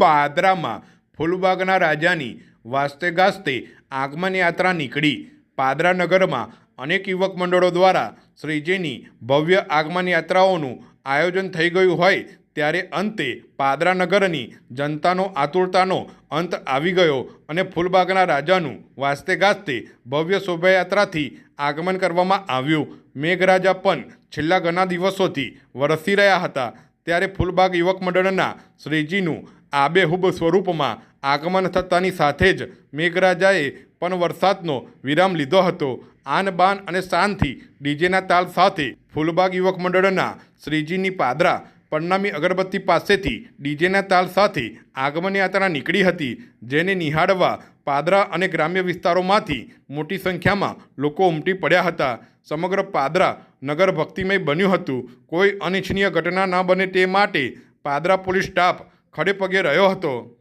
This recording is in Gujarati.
પાદરામાં ફૂલબાગના રાજાની વાસ્તે ગાસ્તે આગમન યાત્રા નીકળી. પાદરા નગરમાં અનેક યુવક મંડળો દ્વારા શ્રીજીની ભવ્ય આગમન યાત્રાઓનું આયોજન થઈ ગયું હોય ત્યારે અંતે પાદરા નગરની જનતાનો આતુરતાનો અંત આવી ગયો અને ફૂલબાગના રાજાનું વાસ્તે ગાસ્તે ભવ્ય શોભાયાત્રાથી આગમન કરવામાં આવ્યું. મેઘરાજા પણ છેલ્લા ઘણા દિવસોથી વરસી રહ્યા હતા. ત્યારે ફૂલબાગ યુવક મંડળના શ્રીજીનું આબેહૂબ સ્વરૂપમાં આગમન થતાની સાથે જ મેઘરાજાએ પણ વરસાદનો વિરામ લીધો હતો. આન બાન અને શાનથી ડીજેના તાલ સાથે ફૂલબાગ યુવક મંડળના શ્રીજીની પાદરા પરનામી અગરબત્તી પાસેથી ડીજેના તાલ સાથે આગમન યાત્રા નીકળી હતી, જેને નિહાળવા પાદરા અને ગ્રામ્ય વિસ્તારોમાંથી મોટી સંખ્યામાં લોકો ઉમટી પડ્યા હતા. સમગ્ર પાદરા નગર ભક્તિમય બન્યું હતું. કોઈ અનિચ્છનીય ઘટના ન બને તે માટે પાદરા પોલીસ સ્ટાફ ખડેપગે રહ્યો હતો.